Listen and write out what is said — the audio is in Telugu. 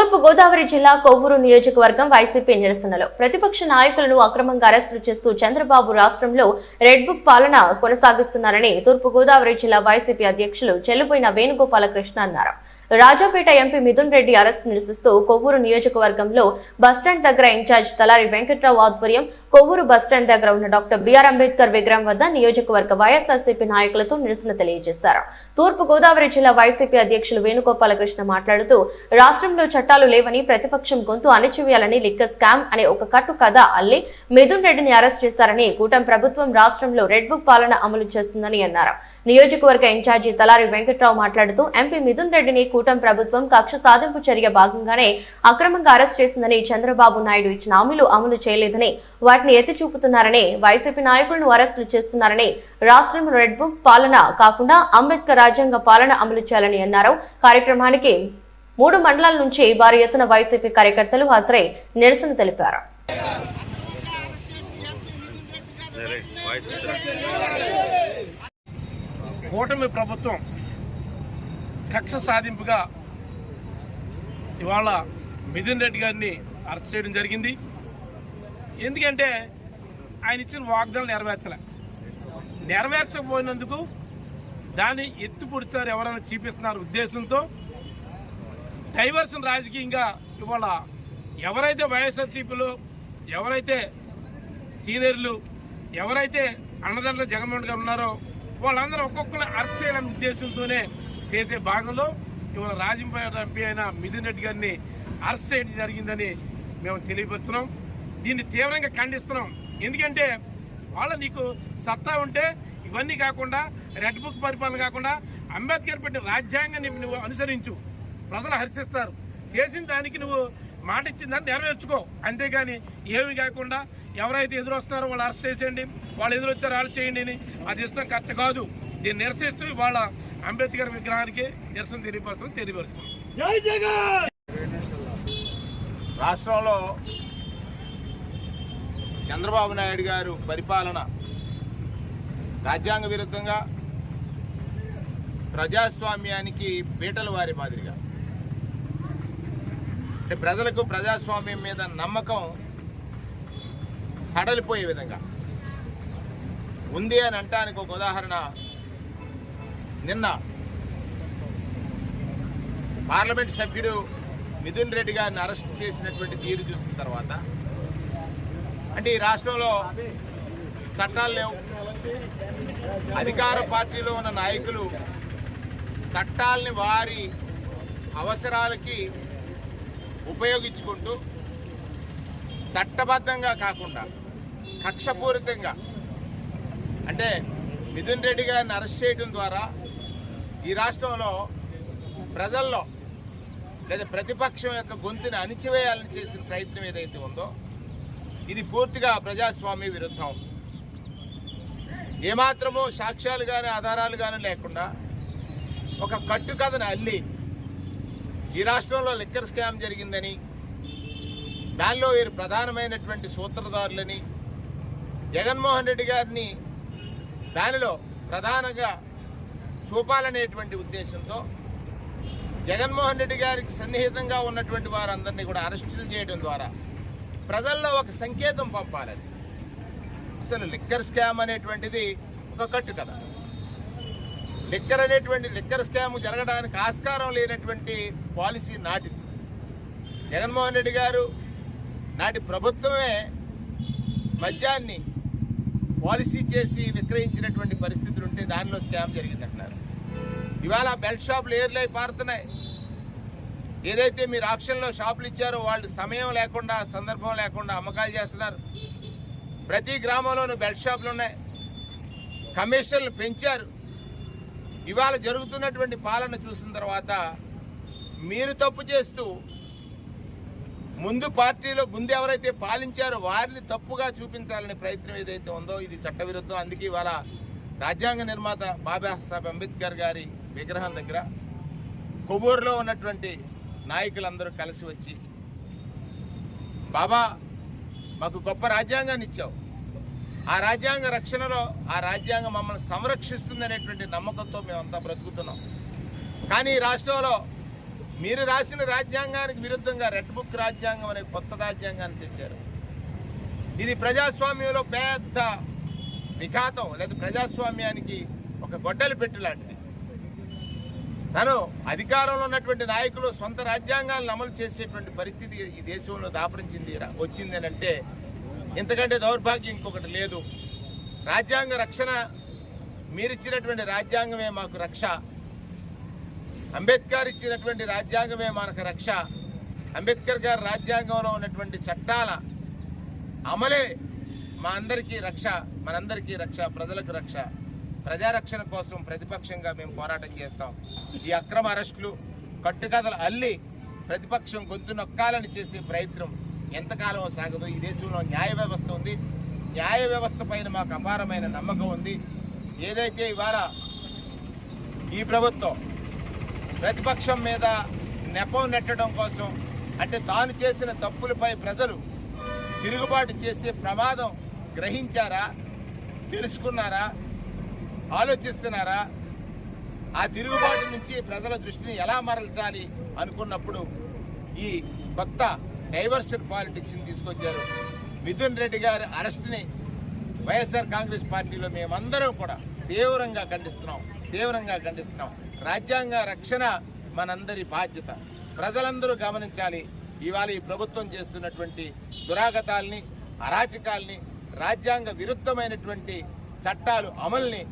తూర్పు గోదావరి జిల్లా కొవ్వూరు నియోజకవర్గం వైసీపీ నిరసనలో. ప్రతిపక్ష నాయకులను అక్రమంగా అరెస్టులు చేస్తూ చంద్రబాబు రాష్ట్రంలో రెడ్ బుక్ పాలన కొనసాగిస్తున్నారని తూర్పు గోదావరి జిల్లా వైసీపీ అధ్యక్షులు చెల్లుపోయిన వేణుగోపాలకృష్ణ అన్నారు. రాజాపేట ఎంపీ మిథున్ రెడ్డి అరెస్ట్ నిరసిస్తూ కొవ్వూరు నియోజకవర్గంలో బస్టాండ్ దగ్గర ఇన్ఛార్జ్ తలారి వెంకట్రావు ఆధ్వర్యం కొవ్వూరు బస్టాండ్ దగ్గర ఉన్న డాక్టర్ బిఆర్ అంబేద్కర్ విగ్రహం వద్ద నియోజకవర్గ వైఎస్ఆర్సీపీ నాయకులతో నిరసన తెలియజేశారు. తూర్పు గోదావరి జిల్లా వైసీపీ అధ్యక్షులు వేణుగోపాలకృష్ణ మాట్లాడుతూ రాష్ట్రంలో చట్టాలు లేవని ప్రతిపక్షం గొంతు అణచివేయాలని లిక్కర్ స్కామ్ అనే ఒక కట్టు కథ అల్లి మిథున్ రెడ్డిని అరెస్ట్ చేశారని కూటమి ప్రభుత్వం రాష్ట్రంలో రెడ్ బుక్ పాలన అమలు చేస్తుందని అన్నారు. నియోజకవర్గ ఇన్ఛార్జి తలారి వెంకట్రావు మాట్లాడుతూ ఎంపీ మిథున్ రెడ్డిని కూటమి ప్రభుత్వం కక్ష సాధింపు చర్య భాగంగానే అక్రమంగా అరెస్ట్ చేసిందని చంద్రబాబు నాయుడు ఇచ్చిన హామీలు అమలు చేయలేదని వాటిని ఎత్తి చూపుతున్నారని వైసీపీ నాయకులను అరెస్టులు చేస్తున్నారని రాష్ట్రంలో రెడ్ బుక్ పాలన కాకుండా అంబేద్కర్ రాజ్యాంగ పాలన అమలు చేయాలని అన్నారు. కార్యక్రమానికి మూడు మండలాల నుంచి భారీ ఎత్తున వైసీపీ కార్యకర్తలు హాజరై నిరసన తెలిపారు. కూటమి ప్రభుత్వం కక్ష సాధింపుగా ఇవాళ మిథున్ రెడ్డి గారిని అరెస్ట్ చేయడం జరిగింది. ఎందుకంటే ఆయన ఇచ్చిన వాగ్దానం నెరవేర్చలే. నెరవేర్చకపోయినందుకు దాన్ని ఎత్తి ఎవరైనా చూపిస్తున్నారు ఉద్దేశంతో. డైవర్షన్ రాజకీయంగా ఇవాళ ఎవరైతే వైఎస్ఆర్సీపీలో ఎవరైతే సీనియర్లు ఎవరైతే అన్నదండలు జగన్మోహన్ గారు ఉన్నారో వాళ్ళందరూ ఒక్కొక్కరు అరెస్ట్ చేయడం ఉద్దేశంతోనే చేసే భాగంలో ఇవాళ రాజంపేట ఎంపీ అయిన మిథున్ రెడ్డి గారిని అరెస్ట్ చేయడం జరిగిందని మేము తెలియపరుస్తున్నాం. దీన్ని తీవ్రంగా ఖండిస్తున్నాం. ఎందుకంటే వాళ్ళ నీకు సత్తా ఉంటే ఇవన్నీ కాకుండా రెడ్ బుక్ పరిపాలన కాకుండా అంబేద్కర్ పెట్టిన రాజ్యాంగాన్ని నువ్వు అనుసరించు. ప్రజలు హర్షిస్తారు. చేసిన దానికి నువ్వు మాట ఇచ్చిన దాన్ని నెరవేర్చుకో. అంతేగాని ఏమి కాకుండా ఎవరైతే ఎదురొస్తున్నారో వాళ్ళు అరెస్ట్ చేసేయండి. వాళ్ళు ఎదురొచ్చారో వాళ్ళు చేయండి అని. అది ఇష్టం కరెక్ట్ కాదు. దీన్ని నిరసిస్తూ ఇవాళ అంబేద్కర్ విగ్రహానికి నిరసన తెలియపరుస్తున్నాం తెలియపరుస్తున్నాం. రాష్ట్రంలో చంద్రబాబు నాయుడు గారు పరిపాలన రాజ్యాంగ విరుద్ధంగా ప్రజాస్వామ్యానికి పీటలు వారి మాదిరిగా. అంటే ప్రజలకు ప్రజాస్వామ్యం మీద నమ్మకం సడలిపోయే విధంగా. ఉంది అని అంటానికి ఒక ఉదాహరణ నిన్న పార్లమెంట్ సభ్యుడు మిథున్ రెడ్డి గారిని అరెస్ట్ చేసినటువంటి తీరు చూసిన తర్వాత అంటే ఈ రాష్ట్రంలో చట్టాలు లేవు. అధికార పార్టీలో ఉన్న నాయకులు చట్టాలని వారి అవసరాలకి ఉపయోగించుకుంటూ చట్టబద్ధంగా కాకుండా కక్షపూరితంగా. అంటే మిథున్ రెడ్డి గారిని అరెస్ట్ చేయడం ద్వారా ఈ రాష్ట్రంలో ప్రజల్లో లేదా ప్రతిపక్షం యొక్క గొంతుని అణిచివేయాలని చేసిన ప్రయత్నం ఏదైతే ఉందో ఇది పూర్తిగా ప్రజాస్వామ్య విరుద్ధం. ఏమాత్రమూ సాక్ష్యాలు కానీ ఆధారాలు కానీ లేకుండా ఒక కట్టుకథను అల్లి ఈ రాష్ట్రంలో లిక్కర్ స్కామ్ జరిగిందని దానిలో వీరు ప్రధానమైనటువంటి సూత్రధారులని జగన్మోహన్ రెడ్డి గారిని దానిలో ప్రధానంగా చూపాలనేటువంటి ఉద్దేశంతో జగన్మోహన్ రెడ్డి గారికి సన్నిహితంగా ఉన్నటువంటి వారందరినీ కూడా అరెస్టులు చేయడం ద్వారా ప్రజల్లో ఒక సంకేతం పంపాలని. అసలు లిక్కర్ స్కామ్ అనేటువంటిది ఒక కట్టు కదా. లిక్కర్ అనేటువంటి లిక్కర్ స్కామ్ జరగడానికి ఆస్కారం లేనటువంటి పాలసీ నాటిది. జగన్మోహన్ రెడ్డి గారు నాటి ప్రభుత్వమే మద్యాన్ని పాలసీ చేసి విక్రయించినటువంటి పరిస్థితులు ఉంటే దానిలో స్కామ్ జరిగిందంటున్నారు. ఇవాళ బెల్ట్ షాపులు ఏర్లై పారుతున్నాయి. ఏదైతే మీరు ఆక్షన్లో షాపులు ఇచ్చారో వాళ్ళు సమయం లేకుండా సందర్భం లేకుండా అమ్మకాలు చేస్తున్నారు. ప్రతి గ్రామంలోనూ బెల్ట్ షాపులు ఉన్నాయి. కమిషన్లు పెంచారు. ఇవాళ జరుగుతున్నటువంటి పాలన చూసిన తర్వాత మీరు తప్పు చేస్తూ ముందు పార్టీలో ముందు ఎవరైతే పాలించారో వారిని తప్పుగా చూపించాలనే ప్రయత్నం ఏదైతే ఉందో ఇది చట్టవిరుద్ధం. అందుకే ఇవాళ రాజ్యాంగ నిర్మాత బాబాసాహెబ్ అంబేద్కర్ గారి విగ్రహం దగ్గర కొవ్వూరులో ఉన్నటువంటి నాయకులందరూ కలిసి వచ్చి బాబా మాకు గొప్ప రాజ్యాంగాన్ని ఇచ్చావు. ఆ రాజ్యాంగ రక్షణలో ఆ రాజ్యాంగం మమ్మల్ని సంరక్షిస్తుంది అనేటువంటి నమ్మకంతో మేమంతా బ్రతుకుతున్నాం. కానీ రాష్ట్రంలో మీరు రాసిన రాజ్యాంగానికి విరుద్ధంగా రెడ్ బుక్ రాజ్యాంగం అనే కొత్త రాజ్యాంగాన్ని తెచ్చారు. ఇది ప్రజాస్వామ్యంలో పెద్ద విఘాతం లేదా ప్రజాస్వామ్యానికి ఒక గొడ్డలి పెట్టు లాంటిది. తను అధికారంలో ఉన్నటువంటి నాయకులు సొంత రాజ్యాంగాలను అమలు చేసేటువంటి పరిస్థితి ఈ దేశంలో దాపరించింది వచ్చింది అంటే ఇంతకంటే దౌర్భాగ్యం ఇంకొకటి లేదు. రాజ్యాంగ రక్షణ మీరిచ్చినటువంటి రాజ్యాంగమే మాకు రక్ష. అంబేద్కర్ ఇచ్చినటువంటి రాజ్యాంగమే మనకు రక్ష. అంబేద్కర్ గారి రాజ్యాంగంలో ఉన్నటువంటి చట్టాల అమలే మా అందరికీ రక్ష మనందరికీ రక్ష ప్రజలకు రక్ష. ప్రజారక్షణ కోసం ప్రతిపక్షంగా మేము పోరాటం చేస్తాం. ఈ అక్రమ అరెస్టులు కట్టుకథలు అల్లి ప్రతిపక్షం గొంతు నొక్కాలని చేసే ప్రయత్నం ఎంతకాలం సాగదు. ఈ దేశంలో న్యాయ వ్యవస్థ ఉంది. న్యాయ వ్యవస్థ పైన మాకు అపారమైన నమ్మకం ఉంది. ఏదైతే ఇవాళ ఈ ప్రభుత్వం ప్రతిపక్షం మీద నెపం నెట్టడం కోసం అంటే తాను చేసిన తప్పులపై ప్రజలు తిరుగుబాటు చేసే ప్రమాదం గ్రహించారా? తెలుసుకున్నారా? ఆలోచిస్తున్నారా? ఆ తిరుగుబాటు నుంచి ప్రజల దృష్టిని ఎలా మరల్చాలి అనుకున్నప్పుడు ఈ కొత్త డైవర్షన్ పాలిటిక్స్ని తీసుకొచ్చారు. మిథున్ రెడ్డి గారి అరెస్ట్ని వైఎస్ఆర్ కాంగ్రెస్ పార్టీలో మేమందరం కూడా తీవ్రంగా ఖండిస్తున్నాం. తీవ్రంగా ఖండిస్తున్నాం. రాజ్యాంగ రక్షణ మనందరి బాధ్యత. ప్రజలందరూ గమనించాలి ఇవాళ ఈ ప్రభుత్వం చేస్తున్నటువంటి దురాగతాల్ని అరాచకాల్ని రాజ్యాంగ విరుద్ధమైనటువంటి చట్టాలు అమల్ని